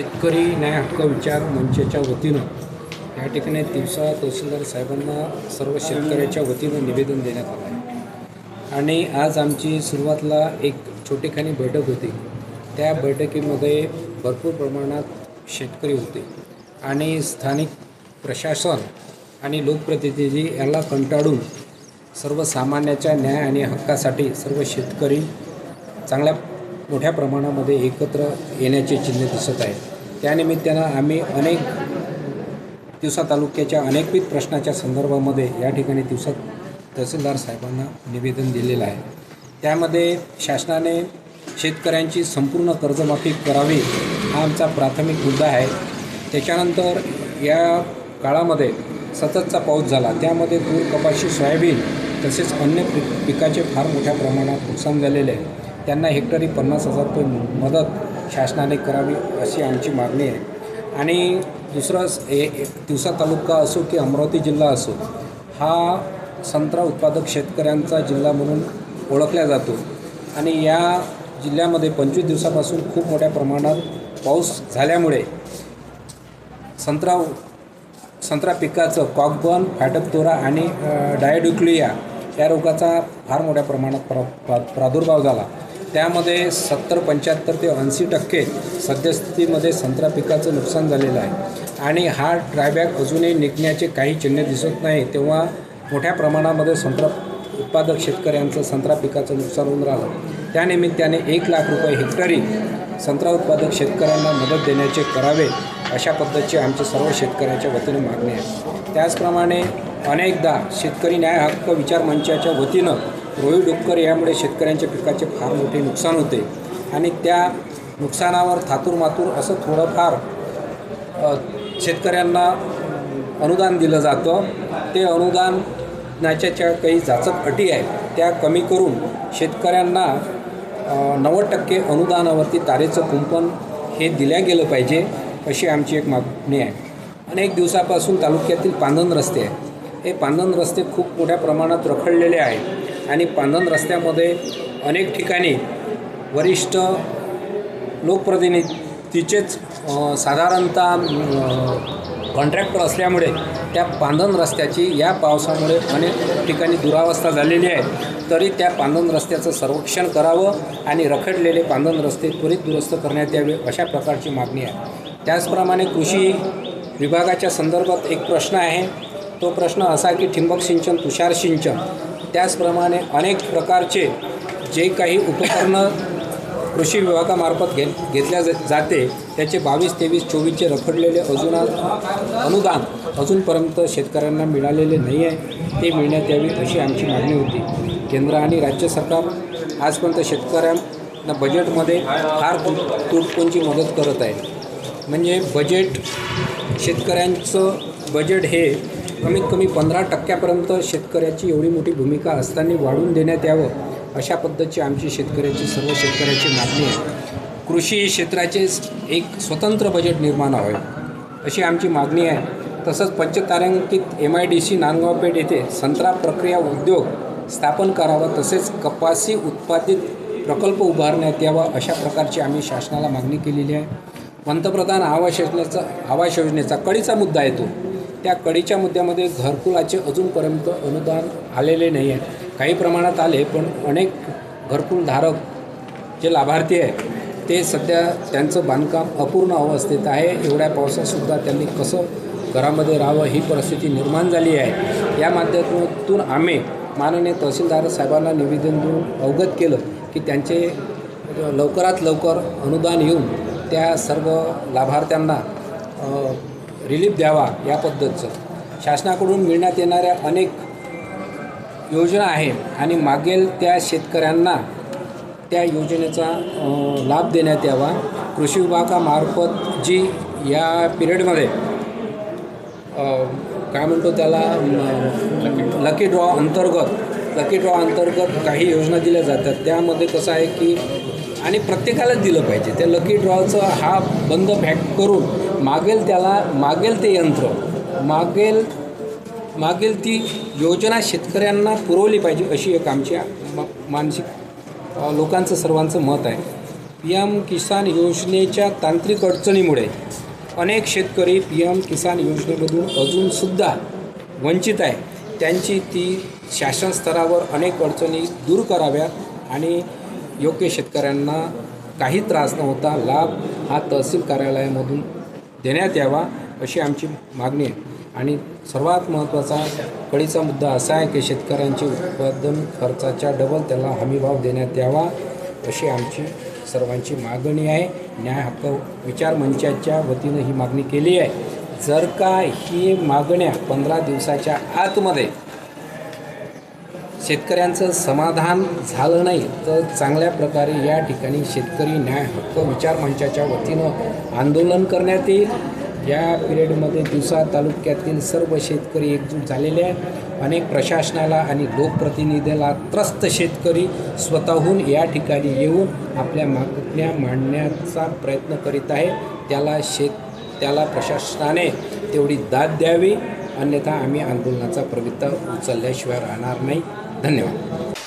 शेतकरी न्याय हक्क विचार मंचच्या वतीनं या ठिकाणी दिवसा तहसीलदार साहेबांना सर्व शेतकऱ्याच्या वतीनं निवेदन देण्यात आलं आहे. आणि आज आमची सुरुवातला एक छोटेखानी बैठक होती. त्या बैठकीमध्ये भरपूर प्रमाणात शेतकरी होते. आणि स्थानिक प्रशासन आणि लोकप्रतिनिधी याला कंटाळून सर्वसामान्याच्या न्याय आणि हक्कासाठी सर्व शेतकरी चांगल्या मोठ्या प्रमाणामध्ये एकत्र येण्याचे चिन्ह दिसत आहे त्यानिमित्तानं आम्ही अनेक दिवसा तालुक्याच्या अनेकविध प्रश्नाच्या संदर्भामध्ये या ठिकाणी दिवसात तहसीलदार साहेबांना निवेदन दिलेलं आहे. त्यामध्ये शासनाने शेतकऱ्यांची संपूर्ण कर्जमाफी करावी हा आमचा प्राथमिक मुद्दा आहे. त्याच्यानंतर या काळामध्ये सततचा पाऊस झाला. त्यामध्ये तूर कपाशी सोयाबीन तसेच अन्य पिकाचे फार मोठ्या प्रमाणात नुकसान झालेले आहे. त्यांना हेक्टरी पन्नास हजार रुपये मदत शासनाने करावी अशी आमची मागणी आहे. आणि दुसरं ए दिवसा तालुका असो की अमरावती जिल्हा असो हा संत्रा उत्पादक शेतकऱ्यांचा जिल्हा म्हणून ओळखला जातो. आणि या जिल्ह्यामध्ये पंचवीस दिवसापासून खूप मोठ्या प्रमाणात पाऊस झाल्यामुळे संत्रा संत्रा पिकाचं कॉकबर्न फॅटक तोरा आणि डायड्युक्लिया या रोगाचा फार मोठ्या प्रमाणात प्रा प्रा प्रादुर्भाव झाला. त्यामध्ये सत्तर पंच्याहत्तर ते ऐंशी टक्के सद्यस्थितीमध्ये संत्रा पिकाचं नुकसान झालेलं आहे. आणि हा ड्रायबॅक अजूनही निघण्याचे काही चिन्ह दिसत नाही. तेव्हा मोठ्या प्रमाणामध्ये संत्रा उत्पादक शेतकऱ्यांचं संत्रा पिकाचं नुकसान होऊन राहिलं. त्यानिमित्ताने एक लाख रुपये हेक्टरी संत्रा उत्पादक शेतकऱ्यांना मदत देण्याचे करावे अशा पद्धतीची आमची सर्व शेतकऱ्याच्या वतीनं मागणी आहे. त्याचप्रमाणे अनेकदा शेतकरी न्याय हक्क विचार मंचाच्या वतीनं रोही डुक्कर यामुळे शेतकऱ्यांच्या पिकाचे फार मोठे नुकसान होते. आणि त्या नुकसानावर थातूर मातूर असं थोडंफार शेतकऱ्यांना अनुदान दिलं जातं. ते अनुदानाच्या ज्या काही जाचक अटी आहेत त्या कमी करून शेतकऱ्यांना नव्वद टक्के अनुदानावरती तारेचं कुंपण हे दिल्या गेलं पाहिजे अशी आमची एक मागणी आहे. अनेक दिवसापासून तालुक्यातील पांधन रस्ते आहे हे पांधन रस्ते खूप मोठ्या प्रमाणात रखडलेले आहेत. आणि पांधन रस्त्यामध्ये अनेक ठिकाणी वरिष्ठ लोकप्रतिनिधीचेच साधारणतः कॉन्ट्रॅक्टर असल्यामुळे त्या पांधन रस्त्याची या पावसामुळे अनेक ठिकाणी दुरावस्था झालेली आहे. तरी त्या पांधन रस्त्याचं संरक्षण करावं आणि रखडलेले पांधन रस्ते त्वरित दुरुस्त करण्यात यावे अशा प्रकारची मागणी आहे. त्याचप्रमाणे कृषी विभागाच्या संदर्भात एक प्रश्न आहे. तो प्रश्न असा की ठिंबक सिंचन तुषार सिंचन त्याचप्रमाणे अनेक प्रकारचे जे काही उपकरणं कृषी विभागामार्फत घे घेतल्या जाते त्याचे बावीस तेवीस चोवीसचे रखडलेले अजून अनुदान अजूनपर्यंत शेतकऱ्यांना मिळालेले नाही आहे. ते मिळण्यात यावी अशी आमची मागणी होती. केंद्र आणि राज्य सरकार आजपर्यंत शेतकऱ्यांना बजेटमध्ये फार तूट तुटपुंची मदत करत आहे. म्हणजे बजेट शेतकऱ्यांचं बजेट हे कमीत कमी पंधरा टक्क्यापर्यंत शेतकऱ्याची एवढी मोठी भूमिका असताना वाढवून देण्यात यावं अशा पद्धतीची आमची शेतकऱ्याची सर्व शेतकऱ्याची मागणी आहे. कृषी क्षेत्राचे एक स्वतंत्र बजेट निर्माण व्हावे अशी आमची मागणी आहे. तसंच पंचतारांकित M I D C Nandgaon Peth येथे संत्रा प्रक्रिया उद्योग स्थापन करावा तसेच कपासी उत्पादित प्रकल्प उभारण्यात यावा अशा प्रकारची आम्ही शासनाला मागणी केलेली आहे. पंतप्रधान आवास योजनेचा आवास योजनेचा कळीचा मुद्दा येतो. त्या कडीच्या मुद्द्यामध्ये घरकुलाचे अजूनपर्यंत अनुदान आलेले नाही आहे काही प्रमाणात आले पण अनेक घरकुलधारक जे लाभार्थी आहे ते सध्या त्यांचं बांधकाम अपूर्ण अवस्थेत आहे. एवढ्या पावसातसुद्धा त्यांनी कसं घरामध्ये राहावं ही परिस्थिती निर्माण झाली आहे. या माध्यमातून आम्ही माननीय तहसीलदार साहेबांना निवेदन देऊन अवगत केलं की त्यांचे लवकरात लवकर अनुदान येऊन त्या सर्व लाभार्थ्यांना रिलीफ द्यावा या पद्धतीचं. शासनाकडून मिळण्यात येणाऱ्या अनेक योजना आहे आणि मागेल त्या शेतकऱ्यांना त्या योजनेचा लाभ देण्यात यावा. कृषी विभागामार्फत जी या पिरियडमध्ये काय म्हणतो त्याला लकी ड्रॉ अंतर्गत लकी ड्रॉ अंतर्गत काही योजना दिल्या जातात. त्यामध्ये कसं आहे की आणि प्रत्येकालाच दिलं पाहिजे. त्या लकी ड्रॉचं हा बंद फॅक करून मागेल त्याला मागेल ते यंत्र मागेल मागेल ती योजना शेतकऱ्यांना पुरवली पाहिजे अशी एक आमची मा- मानसिक लोकांचं सर्वांचं मत आहे. पी एम किसान योजनेच्या तांत्रिक अडचणीमुळे अनेक शेतकरी पी एम किसान योजनेमधून अजूनसुद्धा वंचित आहे. त्यांची ती शासन स्तरावर अनेक अडचणी दूर कराव्यात आणि योग्य शेतकऱ्यांना काही त्रास न होता लाभ हा तहसील कार्यालयामधून देण्यात यावा अशी आमची मागणी आहे. आणि सर्वात महत्त्वाचा कळीचा मुद्दा असा आहे की शेतकऱ्यांचे उत्पादन खर्चाच्या डबल त्याला हमीभाव देण्यात यावा अशी आमची सर्वांची मागणी आहे. न्याय हक्क विचार मंचाच्या वतीनं ही मागणी केली आहे. जर का ही मागण्या पंधरा दिवसाच्या आतमध्ये शेतकऱ्यांचं समाधान झालं नाही तर चांगल्या प्रकारे या ठिकाणी शेतकरी न्याय हक्क विचार मंचाच्या वतीनं आंदोलन करण्यात येईल. या पिरियडमध्ये दिवसा तालुक्यातील सर्व शेतकरी एकजूट झालेले आहेत. अनेक प्रशासनाला आणि लोकप्रतिनिधीला त्रस्त शेतकरी स्वतःहून या ठिकाणी येऊन आपल्या मागण्या मांडण्याचा प्रयत्न करीत आहे. त्याला शेत त्याला प्रशासनाने तेवढी दाद द्यावी. अन्यथा आम्ही आंदोलनाचा प्रवित्ता उचलल्याशिवाय राहणार नाही. धन्यवाद